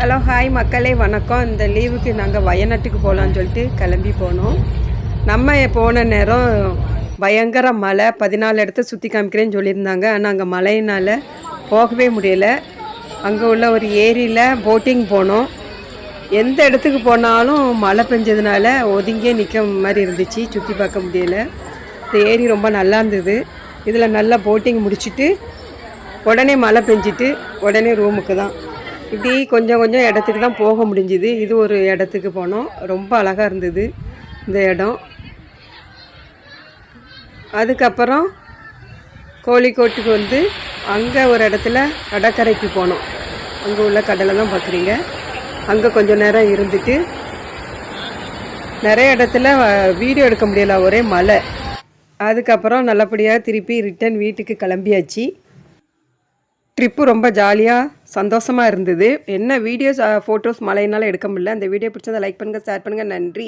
Hello hi மக்களே வணக்கம். இந்த லீவுக்கு நாங்கள் வயநாட்டுக்கு போகலான்னு சொல்லிட்டு கிளம்பி போனோம். நம்ம போன நேரம் பயங்கர மழை. பதினாலு இடத்த சுற்றி காமிக்கிறேன்னு சொல்லியிருந்தாங்க. ஆனால் அங்கே மழையினால் போகவே முடியலை. அங்கே உள்ள ஒரு ஏரியில் போட்டிங் போனோம். எந்த இடத்துக்கு போனாலும் மழை பெஞ்சதுனால ஒதுங்கியே நிற்க மாதிரி இருந்துச்சு. சுற்றி பார்க்க முடியல. இந்த ஏரி ரொம்ப நல்லா இருந்தது. இதில் நல்லா போட்டிங் முடிச்சுட்டு உடனே மழை பெஞ்சிட்டு உடனே ரூமுக்கு தான். இப்படி கொஞ்சம் கொஞ்சம் இடத்துக்கு தான் போக முடிஞ்சுது. இது ஒரு இடத்துக்கு போனோம். ரொம்ப அழகாக இருந்தது இந்த இடம். அதுக்கப்புறம் கோழிக்கோட்டுக்கு வந்து அங்கே ஒரு இடத்துல கடற்கரைக்கு போனோம். அங்கே உள்ள கடலை தான் பார்க்குறீங்க அங்கே கொஞ்சம் நேரம் இருந்துட்டு நிறைய இடத்துல வீடியோ எடுக்க முடியல. ஒரே மழை அதுக்கப்புறம் நல்லபடியாக திருப்பி ரிட்டன் வீட்டுக்கு கிளம்பியாச்சு. ட்ரிப்பு ரொம்ப ஜாலியாக சந்தோஷமாக இருந்தது. என்ன வீடியோஸ் ஃபோட்டோஸ் மழையினால எடுக்க முடியல. அந்த வீடியோ பிடிச்சதை லைக் பண்ணுங்கள் ஷேர் பண்ணுங்கள் நன்றி.